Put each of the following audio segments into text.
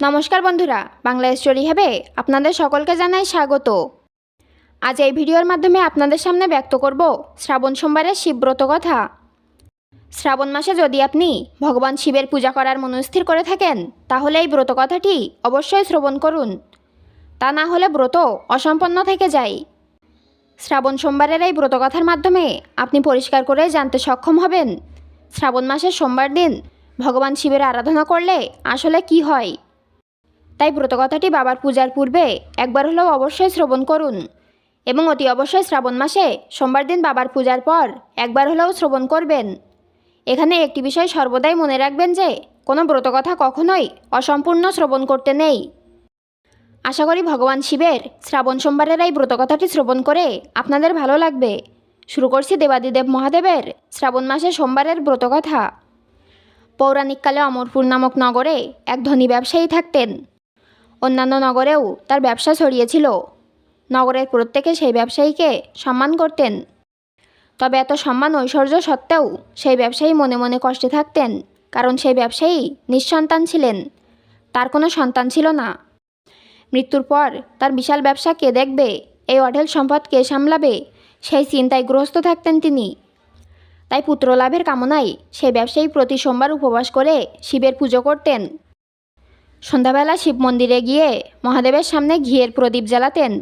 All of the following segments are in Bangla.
নমস্কার বন্ধুরা, বাংলা স্টোরি হবে আপনাদের সকলকে জানাই স্বাগত। আজ এই ভিডিওর মাধ্যমে আপনাদের সামনে ব্যক্ত করব শ্রাবণ সোমবারের শিবব্রত কথা। শ্রাবণ মাসে যদি আপনি ভগবান শিবের পূজা করার মনস্থির করে থাকেন, তাহলে এই ব্রত কথাটি অবশ্যই শ্রবণ করুন। তা না হলে ব্রত অসম্পন্ন থেকে যায়। শ্রাবণ সোমবারের এই ব্রতকথার মাধ্যমে আপনি পরিষ্কার করে জানতে সক্ষম হবেন। শ্রাবণ মাসের সোমবার দিন ভগবান শিবের আরাধনা করলে আসলে কি হয়? তাই ব্রতকথাটি বাবার পূজার পূর্বে একবার হলেও অবশ্যই শ্রবণ করুন এবং অতি অবশ্যই শ্রাবণ মাসে সোমবার দিন বাবার পূজার পর একবার হলেও শ্রবণ করবেন। এখানে একটি বিষয় সর্বদাই মনে রাখবেন যে, কোনো ব্রতকথা কখনোই অসম্পূর্ণ শ্রবণ করতে নেই। আশা করি ভগবান শিবের শ্রাবণ সোমবারের এই ব্রতকথাটি শ্রবণ করে আপনাদের ভালো লাগবে। শুরু করছি দেবাদিদেব মহাদেবের শ্রাবণ মাসে সোমবারের ব্রতকথা। পৌরাণিককালে অমরপুর নামক নগরে এক ধনী ব্যবসায়ী থাকতেন। অন্যান্য নগরেও তার ব্যবসা ছড়িয়েছিল। নগরের প্রত্যেকে সেই ব্যবসায়ীকে সম্মান করতেন। তবে এত সম্মান ঐশ্বর্য সত্ত্বেও সেই ব্যবসায়ী মনে মনে কষ্টে থাকতেন, কারণ সেই ব্যবসায়ী নিঃসন্তান ছিলেন। তার কোনো সন্তান ছিল না। মৃত্যুর পর তার বিশাল ব্যবসা কে দেখবে, এই অঢেল সম্পদ কে সামলাবে, সেই চিন্তায় গ্রস্ত থাকতেন তিনি। তাই পুত্রলাভের কামনায় সেই ব্যবসায়ী প্রতি সোমবার উপবাস করে শিবের পুজো করতেন। সন্ধ্যাবেলা শিব মন্দিরে গিয়ে মহাদেবের সামনে ঘিয়ের প্রদীপ জ্বালাতেন।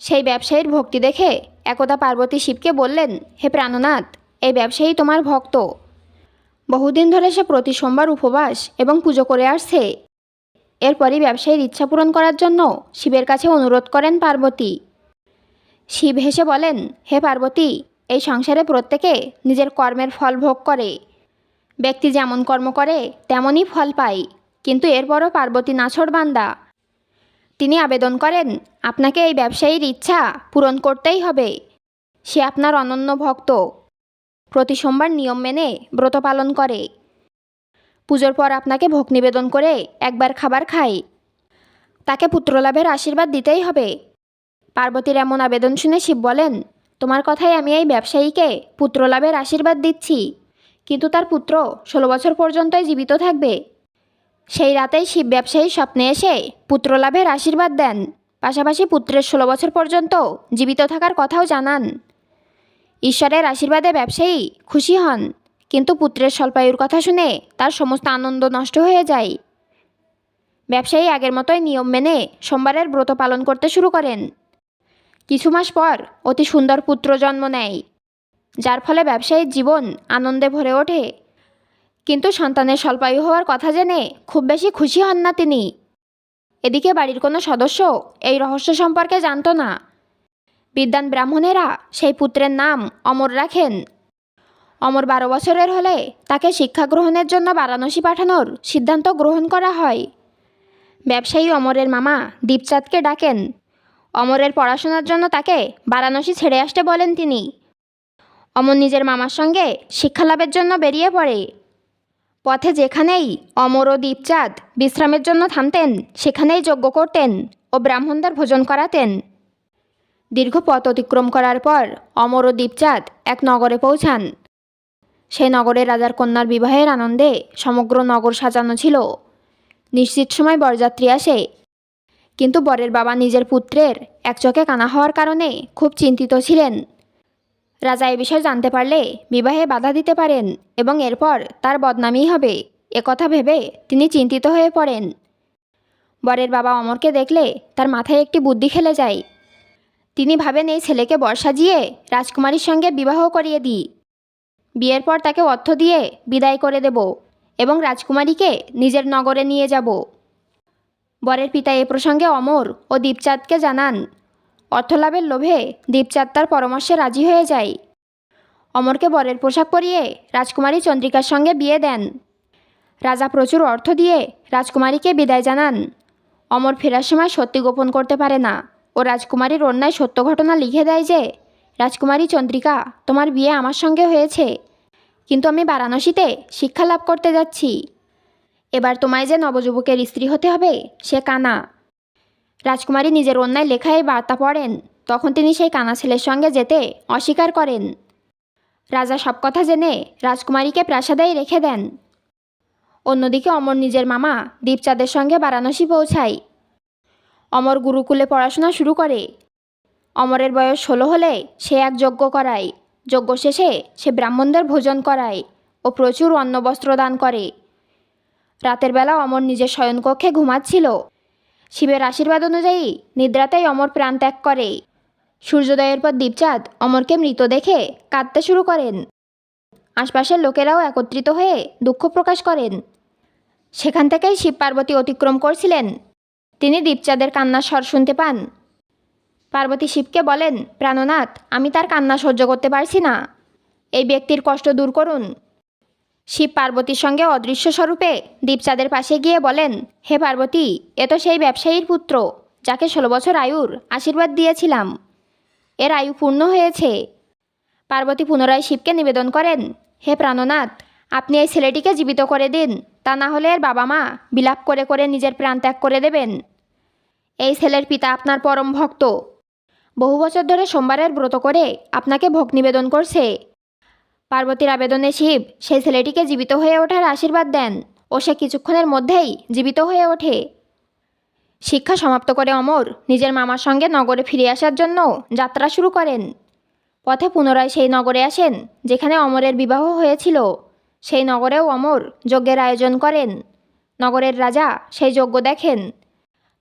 সেই ব্যবসায়ীর ভক্তি দেখে একদা পার্বতী শিবকে বললেন, হে প্রাণনাথ, এই ব্যবসায়ী তোমার ভক্ত। বহুদিন ধরে সে প্রতি সোমবার উপবাস এবং পুজো করে আসছে। এরপরই ব্যবসায়ীর ইচ্ছা পূরণ করার জন্য শিবের কাছে অনুরোধ করেন পার্বতী। শিব হেসে বলেন, হে পার্বতী, এই সংসারে প্রত্যেকে নিজের কর্মের ফল ভোগ করে। ব্যক্তি যেমন কর্ম করে, তেমনই ফল পায়। কিন্তু এরপরও পার্বতী নাছড় বান্দা। তিনি আবেদন করেন, আপনাকে এই ব্যবসায়ীর ইচ্ছা পূরণ করতেই হবে। সে আপনার অনন্য ভক্ত। প্রতি সোমবার নিয়ম মেনে ব্রত পালন করে। পুজোর পর আপনাকে ভোগ নিবেদন করে একবার খাবার খায়। তাকে পুত্রলাভের আশীর্বাদ দিতেই হবে। পার্বতীর এমন আবেদন শুনে শিব বলেন, তোমার কথাই আমি এই ব্যবসায়ীকে পুত্রলাভের আশীর্বাদ দিচ্ছি। কিন্তু তার পুত্র ষোলো বছর পর্যন্তই জীবিত থাকবে। সেই রাতেই শিব ব্যবসায়ী স্বপ্নে এসে পুত্রলাভের আশীর্বাদ দেন। পাশাপাশি পুত্রের ষোলো বছর পর্যন্ত জীবিত থাকার কথাও জানান। ঈশ্বরের আশীর্বাদে ব্যবসায়ী খুশি হন, কিন্তু পুত্রের স্বল্পায়ুর কথা শুনে তার সমস্ত আনন্দ নষ্ট হয়ে যায়। ব্যবসায়ী আগের মতোই নিয়ম মেনে সোমবারের ব্রত পালন করতে শুরু করেন। কিছু মাস পর অতি সুন্দর পুত্র জন্ম নেয়, যার ফলে ব্যবসায়ীর জীবন আনন্দে ভরে ওঠে। কিন্তু সন্তানের স্বল্পায়ু হওয়ার কথা জেনে খুব বেশি খুশি হন না তিনি। এদিকে বাড়ির কোনো সদস্য এই রহস্য সম্পর্কে জানত না। বিদ্যান ব্রাহ্মণেরা সেই পুত্রের নাম অমর রাখেন। অমর বারো বছরের হলে তাকে শিক্ষা গ্রহণের জন্য বারাণসী পাঠানোর সিদ্ধান্ত গ্রহণ করা হয়। ব্যবসায়ী অমরের মামা দীপচাঁদকে ডাকেন। অমরের পড়াশোনার জন্য তাকে বারাণসী ছেড়ে আসতে বলেন তিনি। অমর নিজের মামার সঙ্গে শিক্ষালাভের জন্য বেরিয়ে পড়ে। পথে যেখানেই অমর ও দীপচাঁদ বিশ্রামের জন্য থামতেন, সেখানেই যজ্ঞ করতেন ও ব্রাহ্মণদের ভোজন করাতেন। দীর্ঘ পথ অতিক্রম করার পর অমর ও দীপচাঁদ এক নগরে পৌঁছান। সেই নগরে রাজার কন্যার বিবাহের আনন্দে সমগ্র নগর সাজানো ছিল। নিশ্চিত সময় বরযাত্রী আসে। কিন্তু বরের বাবা নিজের পুত্রের একচকে কানা হওয়ার কারণে খুব চিন্তিত ছিলেন। রাজা এ বিষয়ে জানতে পারলে বিবাহে বাধা দিতে পারেন এবং এরপর তার বদনামই হবে। একথা ভেবে তিনি চিন্তিত হয়ে পড়েন। বরের বাবা অমরকে দেখলে তার মাথায় একটি বুদ্ধি খেলে যায়। তিনি ভাবেন এই ছেলেকে বর সাজিয়ে রাজকুমারীর সঙ্গে বিবাহ করিয়ে দিই। বিয়ের পর তাকে অর্থ দিয়ে বিদায় করে দেব এবং রাজকুমারীকে নিজের নগরে নিয়ে যাব। বরের পিতা এ প্রসঙ্গে অমর ও দীপচাঁদকে জানান অর্থলাভের লোভে দীপচাঁদ তার পরামর্শে রাজি হয়ে যায়। অমরকে বরের পোশাক পরিয়ে রাজকুমারী চন্দ্রিকার সঙ্গে বিয়ে দেন। রাজা প্রচুর অর্থ দিয়ে রাজকুমারীকে বিদায় জানান। অমর ফেরার সময় সত্যি গোপন করতে পারে না ও রাজকুমারীর অন্যায় সত্য ঘটনা লিখে দেয় যে, রাজকুমারী চন্দ্রিকা, তোমার বিয়ে আমার সঙ্গে হয়েছে। কিন্তু আমি বারাণসীতে শিক্ষা লাভ করতে যাচ্ছি। এবার তোমায় যে নবযুবকের স্ত্রী হতে হবে সে কানা। রাজকুমারী নিজের অন্যায় লেখায় বার্তা পড়েন। তখন তিনি সেই কানা ছেলের সঙ্গে যেতে অস্বীকার করেন। রাজা সব কথা জেনে রাজকুমারীকে প্রাসাদেই রেখে দেন। অন্যদিকে অমর নিজের মামা দীপচাঁদের সঙ্গে বারাণসী পৌঁছায়। অমর গুরুকুলে পড়াশোনা শুরু করে। অমরের বয়স ষোলো হলে সে এক যজ্ঞ করায়। যজ্ঞ শেষে সে ব্রাহ্মণদের ভোজন করায় ও প্রচুর অন্ন বস্ত্র দান করে। রাতের বেলা অমর নিজের শয়নকক্ষে ঘুমাচ্ছিল। শিবের আশীর্বাদ অনুযায়ী নিদ্রাতেই অমর প্রাণ ত্যাগ করে। সূর্যোদয়ের পর দীপচাঁদ অমরকে মৃত দেখে কাঁদতে শুরু করেন। আশপাশের লোকেরাও একত্রিত হয়ে দুঃখ প্রকাশ করেন। সেখান থেকেই শিব পার্বতী অতিক্রম করছিলেন। তিনি দীপচাঁদের কান্নার স্বর শুনতে পান। পার্বতী শিবকে বলেন, প্রাণনাথ, আমি তার কান্না সহ্য করতে পারছি না। এই ব্যক্তির কষ্ট দূর করুন। শিব পার্বতীর সঙ্গে অদৃশ্য স্বরূপে দীপচাঁদের পাশে গিয়ে বলেন, হে পার্বতী, এ তো সেই ব্যবসায়ীর পুত্র, যাকে ষোলো বছর আয়ুর আশীর্বাদ দিয়েছিলাম। এর আয়ু পূর্ণ হয়েছে। পার্বতী পুনরায় শিবকে নিবেদন করেন, হে প্রাণনাথ, আপনি এই ছেলেটিকে জীবিত করে দিন, তা না হলে এর বাবা মা বিলাপ করে করে নিজের প্রাণ ত্যাগ করে দেবেন। এই ছেলের পিতা আপনার পরম ভক্ত। বহু বছর ধরে সোমবারের ব্রত করে আপনাকে ভোগ নিবেদন করছে। পার্বতীর আবেদনে শিব, সেই ছেলেটিকে জীবিত হয়ে ওঠার আশীর্বাদ দেন ও সে কিছুক্ষণের মধ্যেই জীবিত হয়ে ওঠে। শিক্ষা সমাপ্ত করে অমর নিজের মামার সঙ্গে নগরে ফিরে আসার জন্য যাত্রা শুরু করেন। পথে পুনরায় সেই নগরে আসেন, যেখানে অমরের বিবাহ হয়েছিল। সেই নগরেও অমর যজ্ঞের আয়োজন করেন। নগরের রাজা সেই যজ্ঞ দেখেন।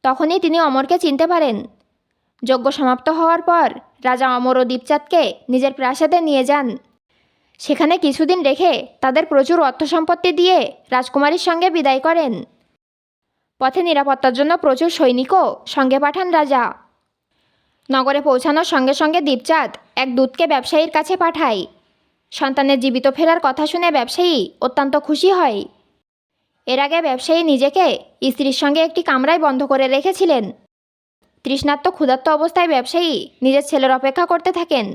তখনই তিনি অমরকে চিনতে পারেন। যজ্ঞ সমাপ্ত হওয়ার পর রাজা অমর ও দীপচাঁদকে নিজের প্রাসাদে নিয়ে যান। সেখানে কিছুদিন রেখে তাদের প্রচুর অর্থ সম্পত্তি দিয়ে রাজকুমারীর সঙ্গে বিদায় করেন। পথে নিরাপত্তার জন্য প্রচুর সৈনিকও সঙ্গে পাঠান রাজা। নগরে পৌঁছানোর সঙ্গে সঙ্গে দীপচাঁদ এক দূতকে ব্যবসায়ীর কাছে পাঠায়। সন্তানের জীবিত ফেরার কথা শুনে ব্যবসায়ী অত্যন্ত খুশি হয়। এর আগে ব্যবসায়ী নিজেকে স্ত্রীর সঙ্গে একটি কামরায় বন্ধ করে রেখেছিলেন। তৃষ্ণার্ত, ক্ষুধার্ত অবস্থায় ব্যবসায়ী নিজের ছেলের অপেক্ষা করতে থাকেন।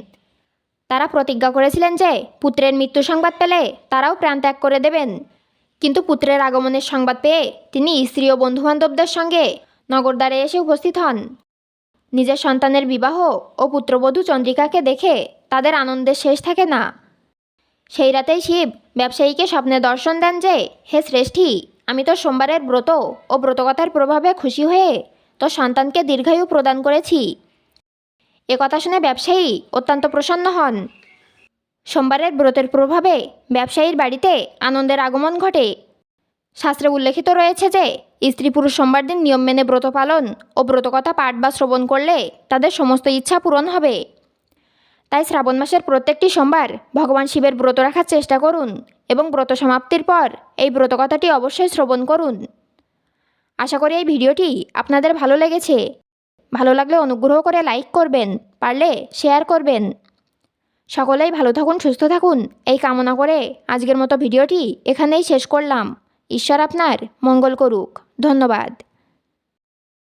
তারা প্রতিজ্ঞা করেছিলেন যে পুত্রের মৃত্যু সংবাদ পেলে তারাও প্রাণ ত্যাগ করে দেবেন। কিন্তু পুত্রের আগমনের সংবাদ পেয়ে তিনি স্ত্রী ও বন্ধুবান্ধবদের সঙ্গে নগরদ্বারে এসে উপস্থিত হন। নিজের সন্তানের বিবাহ ও পুত্রবধূ চন্দ্রিকাকে দেখে তাদের আনন্দের শেষ থাকে না। সেই রাতেই শিব ব্যবসায়ীকে স্বপ্নে দর্শন দেন যে, হে শ্রেষ্ঠী, আমি তো সোমবারের ব্রত ও ব্রতকথার প্রভাবে খুশি হয়ে তোর সন্তানকে দীর্ঘায়ু প্রদান করেছি। এ কথা শুনে ব্যবসায়ী অত্যন্ত প্রসন্ন হন। সোমবারের ব্রতের প্রভাবে ব্যবসায়ীর বাড়িতে আনন্দের আগমন ঘটে। শাস্ত্রে উল্লেখিত রয়েছে যে, স্ত্রী পুরুষ সোমবার দিন নিয়ম মেনে ব্রত পালন ও ব্রতকথা পাঠ বা শ্রবণ করলে তাদের সমস্ত ইচ্ছা পূরণ হবে। তাই শ্রাবণ মাসের প্রত্যেকটি সোমবার ভগবান শিবের ব্রত রাখার চেষ্টা করুন এবং ব্রত সমাপ্তির পর এই ব্রতকথাটি অবশ্যই শ্রবণ করুন। আশা করি এই ভিডিওটি আপনাদের ভালো লেগেছে। ভালো লাগলে অনুগ্রহ করে লাইক করবেন, পারলে শেয়ার করবেন। সকলেই ভালো থাকুন, সুস্থ থাকুন। এই কামনা করে আজকের মতো ভিডিওটি এখানেই শেষ করলাম। ঈশ্বর আপনার মঙ্গল করুক। ধন্যবাদ।